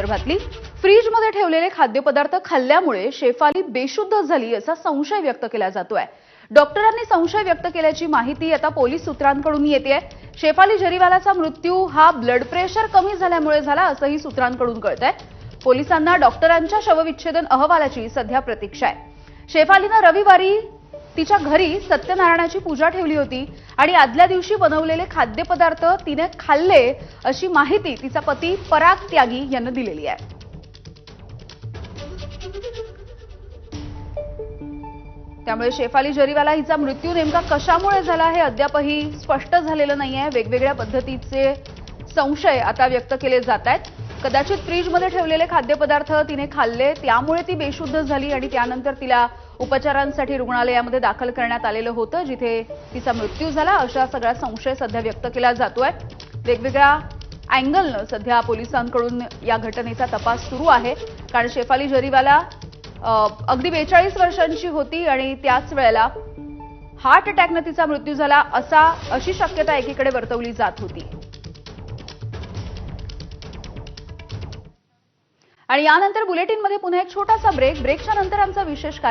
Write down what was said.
संदर्भातली. फ्रीजमध्ये ठेवलेले खाद्यपदार्थ खाल्ल्यामुळे शेफाली बेशुद्ध झाली असा संशय व्यक्त केला जातोय. डॉक्टरांनी संशय व्यक्त केल्याची माहिती आता पोलीस सूत्रांकडून येते शेफाली जरीवालाचा मृत्यू हा ब्लड प्रेशर कमी झाल्यामुळे झाला असंही सूत्रांकडून कळतंय. पोलिसांना डॉक्टरांच्या शवविच्छेदन अहवालाची सध्या प्रतीक्षा आहे. शेफालीनं रविवारी तिच्या घरी सत्यनारायणाची पूजा ठेवली होती आणि आदल्या दिवशी बनवलेले खाद्यपदार्थ तिने खाल्ले अशी माहिती तिचा पती पराग त्यागी यांना दिलेली आहे. त्यामुळे शेफाली जरीवाला हिचा मृत्यू नेमका कशामुळे झाला हे अद्यापही स्पष्ट झालेलं नाहीये. वेगवेगळ्या पद्धतीचे संशय आता व्यक्त केले जात आहेत. कदाचित फ्रीजमध्ये ठेवलेले खाद्यपदार्थ तिने खाल्ले त्यामुळे ती बेशुद्ध झाली आणि त्यानंतर तिला उपचारांसाठी रुग्णालयामध्ये दाखल करण्यात आलेलं होतं जिथे तिचा मृत्यू झाला. अशा सगळा संशय सध्या व्यक्त केला जातोय. वेगवेगळ्या अँगलनं सध्या पोलिसांकडून या घटनेचा तपास सुरू आहे. कारण शेफाली जरीवाला अगदी बेचाळीस वर्षांची होती आणि त्याच वेळेला हार्ट अटॅकनं तिचा मृत्यू झाला असा अशी शक्यता एकीकडे वर्तवली जात होती. आणि यानंतर बुलेटिनमध्ये पुन्हा एक छोटासा ब्रेक ब्रेकच्या नंतर आमचा विशेष